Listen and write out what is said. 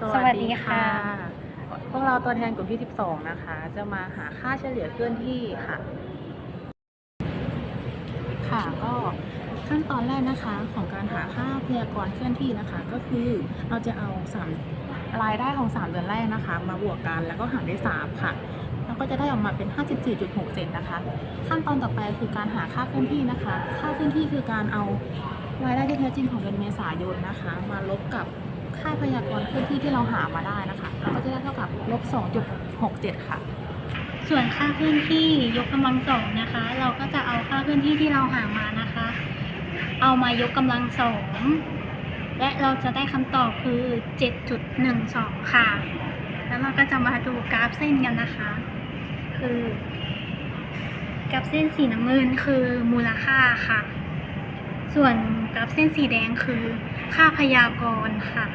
สวัสดีค่ะ พวกเราตัวแทนกลุ่มที่ 12 นะคะ จะมาหาค่าเฉลี่ยเคลื่อนที่ค่ะ ค่ะก็ขั้นตอนแรกนะคะของการหาค่าพยากรณ์เคลื่อนที่นะคะ ก็คือเราจะเอาสามรายได้ของ 3 เดือนแรกนะคะ มาบวกกันแล้วก็หารด้วย3ค่ะแล้วก็จะได้ออกมาเป็น 54.6เซนนะคะ ขั้นตอนต่อไปคือการหาค่าเคลื่อนที่นะคะ ค่าเคลื่อนที่คือการเอารายได้ที่แท้จริงของเดือนเมษายนนะคะ มาลบกับ ค่าพยากรณ์เคลื่อนที่ที่เราหามาได้นะคะแล้วก็จะได้เท่ากับลบ2.67 ค่ะ ส่วนค่าเคลื่อนที่ยกกำลังสองนะคะ เราก็จะเอาค่าเคลื่อนที่ที่เราหามานะคะ เอามายกกำลังสองและเราจะได้คำตอบคือ 7.12 ค่ะ แล้วเราก็จะมาดูกราฟเส้นกันนะคะ คือกราฟเส้นสีน้ำเงินคือมูลค่าค่ะ ส่วนกราฟเส้นสีแดงคือค่าพยากรณ์ค่ะ